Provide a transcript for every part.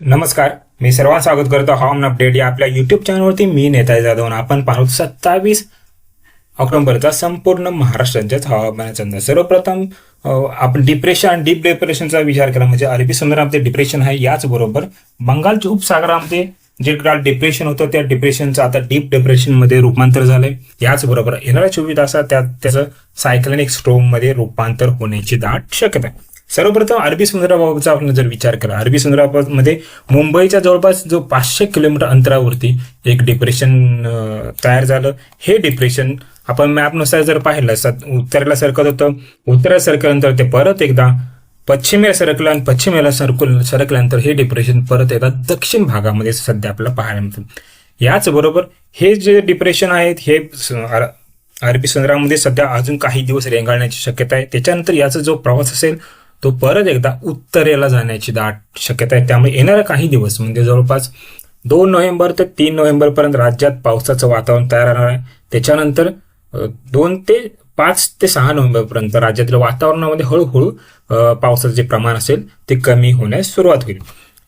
नमस्कार मी सर्वांना स्वागत करतो हवामान अपडेट या आपल्या युट्यूब चॅनलवरती मी नेता जाधव आपण पाहतो सत्तावीस ऑक्टोबरचा संपूर्ण महाराष्ट्राच्याच हवामानाचा अंदाज. सर्वप्रथम आपण डिप्रेशन आणि डीप डिप्रेशनचा विचार केला म्हणजे अरबी समुद्रामध्ये डिप्रेशन आहे याचबरोबर बंगालच्या उपसागरामध्ये जे काल डिप्रेशन होतं त्या डिप्रेशनचं आता डीप डिप्रेशनमध्ये रूपांतर झालंय. याचबरोबर येणाऱ्या चोवीस तासात त्यात त्याचं सायक्लॅनिक स्ट्रोममध्ये रूपांतर होण्याची दाट शक्यता आहे. सर्वप्रथम अरबी समुद्राबाबतचा आपण जर विचार केला अरबी समुद्रामध्ये मुंबईच्या जवळपास जो पाचशे किलोमीटर अंतरावरती एक डिप्रेशन तयार झालं. हे डिप्रेशन आपण मॅपनुसार जर पाहिलं सत उत्तरेला सरकत होतं उत्तरेला सरकल्यानंतर ते परत एकदा पश्चिमेला सरकलं आणि पश्चिमेला सरकल सरकल्यानंतर हे डिप्रेशन परत एकदा दक्षिण भागामध्ये सध्या आपल्याला पाहायला मिळतं. याचबरोबर हे जे डिप्रेशन आहेत हे अरबी समुद्रामध्ये सध्या अजून काही दिवस रेंगाळण्याची शक्यता आहे. त्याच्यानंतर याचा जो प्रवास असेल तो परत एकदा उत्तरेला जाण्याची दाट शक्यता आहे. त्यामुळे येणाऱ्या काही दिवस म्हणजे जवळपास दोन नोव्हेंबर ते तीन नोव्हेंबरपर्यंत राज्यात पावसाचं वातावरण तयार राहणार आहे. त्याच्यानंतर दोन ते पाच ते सहा नोव्हेंबरपर्यंत राज्यातील वातावरणामध्ये हळूहळू पावसाचं जे प्रमाण असेल ते कमी होण्यास सुरुवात होईल.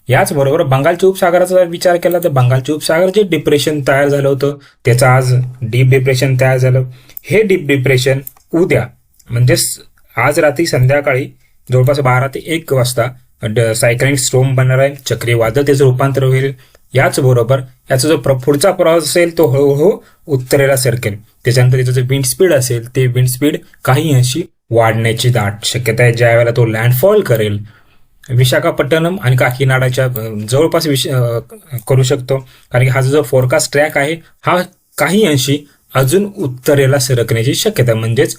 याचबरोबर बंगालच्या उपसागराचा जर विचार केला तर बंगालच्या उपसागर जे डिप्रेशन तयार झालं होतं त्याचं आज डीप डिप्रेशन तयार झालं. हे डीप डिप्रेशन उद्या म्हणजेच आज रात्री संध्याकाळी जवळपास बारा ते एक वाजता सायक्लिक स्ट्रोम बनणार आहे चक्रीवादळ त्याचं रूपांतर होईल. याचबरोबर याचा जो प्र- पुढचा प्रवास असेल तो हळूहळू उत्तरेला सरकेल. त्याच्यानंतर त्याचं जे विंड स्पीड असेल ते विंड स्पीड काही अंशी वाढण्याची दाट शक्यता आहे ज्या वेळेला तो लँडफॉल करेल. विशाखापट्टणम आणि काकीनाडाच्या जवळपास विश करू शकतो. कारण की हा जो फोरकास्ट ट्रॅक आहे हा काही अंशी अजून उत्तरेला सरकण्याची शक्यता म्हणजेच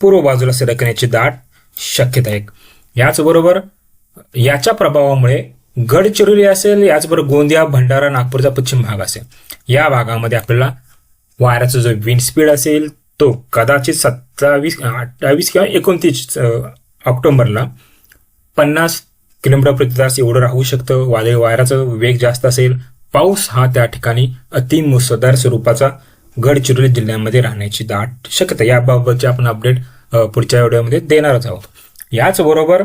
पूर्व बाजूला सरकण्याची दाट शक्यता आहे. याचबरोबर याच्या प्रभावामुळे गडचिरोली असेल याचबरोबर गोंदिया भंडारा नागपूरचा पश्चिम भाग असेल. या भागामध्ये आपल्याला वाऱ्याचा जो विंड स्पीड असेल तो कदाचित सत्तावीस अठ्ठावीस किंवा एकोणतीस ऑक्टोंबरला ऑक्टोबरला पन्नास किलोमीटर प्रति तास एवढं राहू शकतं. वादळी वाऱ्याचा वेग जास्त असेल. पाऊस हा त्या ठिकाणी अतिमुसळधार स्वरूपाचा गडचिरोली जिल्ह्यामध्ये राहण्याची दाट शक्यता याबाबतचे आपण अपडेट पुढच्या व्हिडिओमध्ये देणारच आहोत. याचबरोबर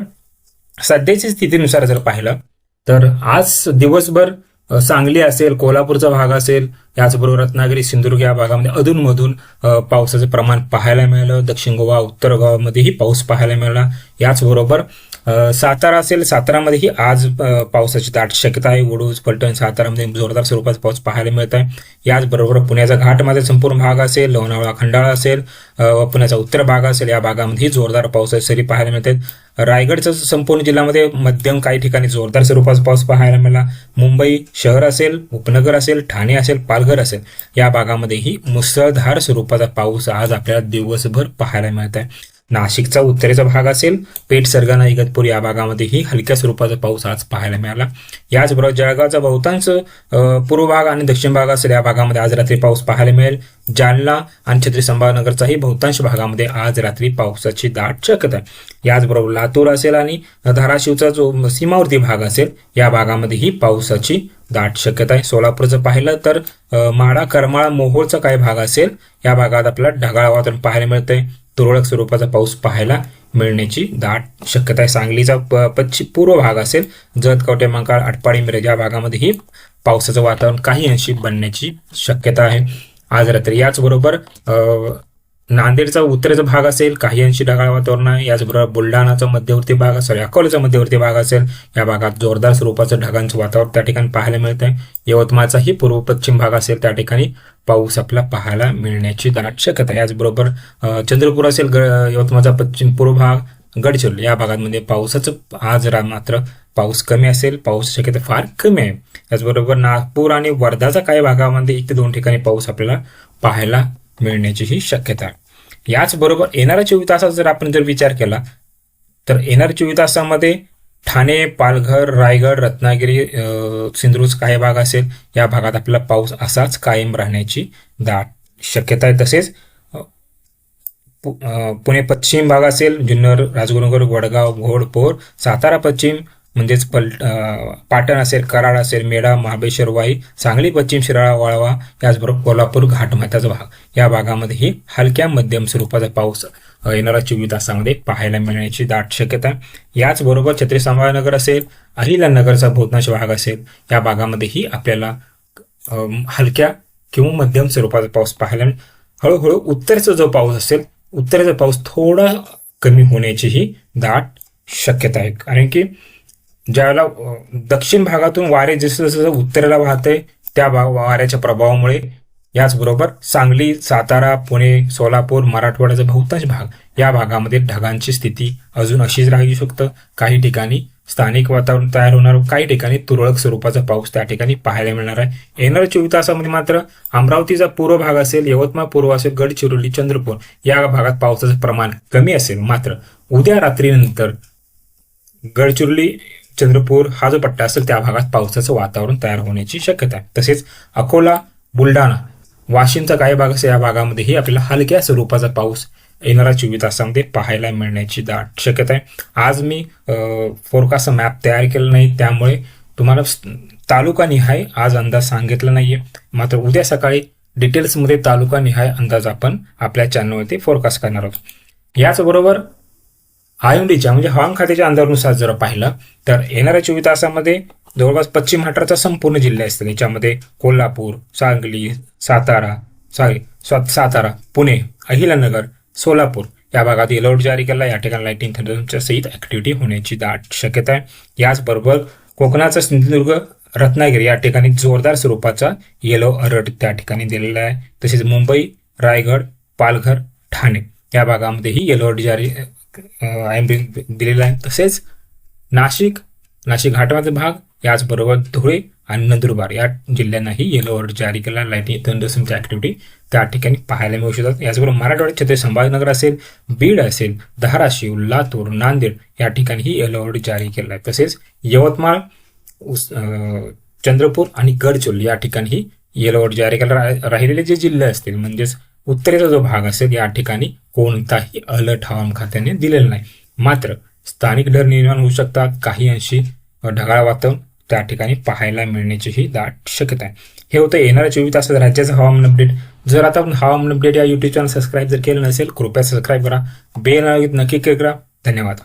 सध्याची स्थितीनुसार जर पाहिलं तर आज दिवसभर सांगली असेल कोल्हापूरचा भाग असेल याचबरोबर रत्नागिरी सिंधुदुर्ग या भागामध्ये अधूनमधून पावसाचं प्रमाण पाहायला मिळालं. दक्षिण गोवा उत्तर गोवामध्येही पाऊस पाहायला मिळाला. याचबरोबर सातारा असेल सातारामध्येही आज पावसाची दाट शक्यता आहे. वडूज पलटण सातारामध्ये जोरदार स्वरूपात पाऊस पाहायला मिळत आहे. याचबरोबर पुण्याचा घाटमध्ये संपूर्ण भाग असेल लोणावळा खंडाळा असेल व पुण्याचा उत्तर भाग असेल या भागामध्येही जोरदार पावसाची सरी पाहायला मिळते रायगडचं संपूर्ण जिल्ह्यामध्ये मध्यम काही ठिकाणी जोरदार स्वरूपाचा पाऊस पाहायला मिळाला. मुंबई शहर असेल उपनगर असेल ठाणे असेल पालघर असेल या भागामध्येही मुसळधार स्वरूपाचा पाऊस आज आपल्याला दिवसभर पाहायला मिळत आहे. नाशिकचा उत्तरेचा भाग असेल पेठ सरगणा इगतपूर या भागामध्येही हलक्या स्वरूपाचा पाऊस आज पाहायला मिळाला. याचबरोबर जळगावचा बहुतांश पूर्व भाग आणि दक्षिण भाग असेल या भागामध्ये आज रात्री पाऊस पाहायला मिळेल. जालना आणि छत्री संभाजीनगरचाही बहुतांश भागामध्ये आज रात्री पावसाची दाट शक्यता आहे. याचबरोबर लातूर असेल आणि धाराशिवचा जो सीमावर्ती भाग असेल या भागामध्येही पावसाची दाट शक्यता आहे. सोलापूरचं पाहिलं तर माडा करमाळा मोहोळचा काही भाग असेल या भागात आपल्याला ढगाळ वातावरण पाहायला मिळतंय. तुरळक स्वरूपाचा पाऊस पाहायला मिळण्याची दाट शक्यता आहे. सांगलीचा प- पश्चिम पूर्व भाग असेल जत कवटे मंकाळ आटपाडी मिरज या भागामध्येही पावसाचं वातावरण काही अंशी बनण्याची शक्यता आहे. आज रात्री याचबरोबर नांदेडचा उत्तरेचा भाग असेल काही अंशी ढगाळ वातावरण आहे. याचबरोबर बुलढाणाचा मध्यवर्ती भाग असेल अकोल्याचा मध्यवर्ती भाग असेल या भागात जोरदार स्वरूपाचं ढगांचं वातावरण त्या ठिकाणी पाहायला मिळत आहे यवतमाळचाही पूर्व पश्चिम भाग असेल त्या ठिकाणी पाऊस आपल्याला पाहायला मिळण्याची दाट शक्यता आहे. याचबरोबर चंद्रपूर असेल ग यवतमाळचा पश्चिम पूर्व भाग गडचिरोली या भागांमध्ये पावसाचं आज मात्र पाऊस कमी असेल. पाऊस शक्यता फार कमी आहे. त्याचबरोबर नागपूर आणि वर्धाचा काही भागामध्ये एक ते दोन ठिकाणी पाऊस आपल्याला पाहायला मिळण्याचीही शक्यता आहे. याचबरोबर येणाऱ्या चोवीस तासात जर आपण जर विचार केला तर येणाऱ्या चोवीस तासामध्ये ठाणे पालघर रायगड रत्नागिरी सिंधुदुर्ग काही भाग असेल या भागात आपला पाऊस असाच कायम राहण्याची दाट शक्यता आहे. तसेच पुणे पश्चिम भाग असेल जुन्नर राजगुरुनगर वडगाव घोडपोर सातारा पश्चिम म्हणजेच पल पाटण असेल कराड असेल मेढा महाबळेश्वर वाई सांगली पश्चिम शिराळा वाळवा याचबरोबर कोल्हापूर घाटमाथ्याचा भाग. या भागामध्येही हलक्या मध्यम स्वरूपाचा पाऊस येणाऱ्या चोवीस तासामध्ये पाहायला मिळण्याची दाट शक्यता याचबरोबर छत्री संभाजीनगर असेल अहिल्यानगरचा बहुतांश भाग असेल या भागामध्येही आपल्याला हलक्या किंवा मध्यम स्वरूपाचा पाऊस पाहायला हळूहळू उत्तरेचा जो पाऊस असेल उत्तरेचा पाऊस थोडा कमी होण्याचीही दाट शक्यता आहे. कारण की ज्याला दक्षिण भागातून वारे जसं जसं उत्तरेला वाहते त्या भाग वाऱ्याच्या प्रभावामुळे याचबरोबर सांगली सातारा पुणे सोलापूर मराठवाड्याचा बहुतांश भाग या भागामध्ये ढगांची स्थिती अजून अशीच राहू शकतं. काही ठिकाणी स्थानिक वातावरण तयार होणार काही ठिकाणी तुरळक स्वरूपाचा पाऊस त्या ठिकाणी पाहायला मिळणार आहे. येणाऱ्या चोवीस तासामध्ये मात्र अमरावतीचा पूर्व भाग असेल यवतमाळ पूर्व असेल गडचिरोली चंद्रपूर या भागात पावसाचं प्रमाण कमी असेल. मात्र उद्या रात्रीनंतर गडचिरोली चंद्रपूर हा जो पट्टा असेल त्या भागात पावसाचं वातावरण तयार होण्याची शक्यता आहे. तसेच अकोला बुलढाणा वाशिमचा काही भाग असेल या भागामध्येही आपल्याला हलक्या स्वरूपाचा पाऊस येणाऱ्या चोवीस तासामध्ये पाहायला मिळण्याची दाट शक्यता आहे. आज मी फोरकास्ट मॅप तयार केला नाही त्यामुळे तुम्हाला तालुका निहाय आज अंदाज सांगितला नाहीये. मात्र उद्या सकाळी डिटेल्समध्ये तालुका निहाय अंदाज आपण आपल्या चॅनलवरती फोरकास्ट करणार आहोत. याचबरोबर आयएमडीच्या म्हणजे हवामान खात्याच्या अंदाजानुसार जर पाहिलं तर येणाऱ्या चोवीस तासामध्ये जवळपास पश्चिम महाराष्ट्राचा संपूर्ण जिल्हा असतो याच्यामध्ये कोल्हापूर सांगली सातारा सॉरी स्वा- सातारा पुणे अहिलानगर सोलापूर या भागात अलर्ट जारी केला या ठिकाणी लाईटिंग थंडरच्या सहित ऍक्टिव्हिटी होण्याची दाट शक्यता आहे. याचबरोबर कोकणाचा सिंधुदुर्ग रत्नागिरी या ठिकाणी जोरदार स्वरूपाचा येलो अलर्ट त्या ठिकाणी दिलेला आहे. तसेच मुंबई रायगड पालघर ठाणे या भागामध्येही येलो अलर्ट जारी आय दिलेला आहे. तसेच नाशिक नाशिक घाटाचा भाग याचबरोबर धुळे आणि नंदुरबार या जिल्ह्यांनाही येलो अलर्ट जारी केला. लाईटिंग थंडरसमची ऍक्टिव्हिटी त्या ठिकाणी पाहायला मिळू शकतात. याचबरोबर मराठवाड्यात छत्रपती संभाजीनगर असेल बीड असेल धाराशिव लातूर नांदेड या ठिकाणीही येलो अलर्ट जारी केला आहे तसेच यवतमाळ उस- चंद्रपूर आणि गडचिरोली या ठिकाणी येलो अलर्ट जारी केला. रा- राहिलेले जे जिल्हे असतील म्हणजेच उत्तरेचा जो भाग असेल या ठिकाणी कोणताही अलर्ट हवामान खात्याने दिलेला नाही. मात्र स्थानिक डर निर्माण होऊ शकतात. काही अंशी ढगाळ वातावरण त्या ठिकाणी पाहायला मिळण्याचीही दाट शक्यता आहे. हे होतं येणाऱ्या चोवीस तासात राज्याचं हवामान अपडेट जर आता आपण हवामान अपडेट या युट्यूब चॅनल सबस्क्राईब जर केलं नसेल कृपया सबस्क्राईब करा. बेल नक्की क्लिक करा. धन्यवाद.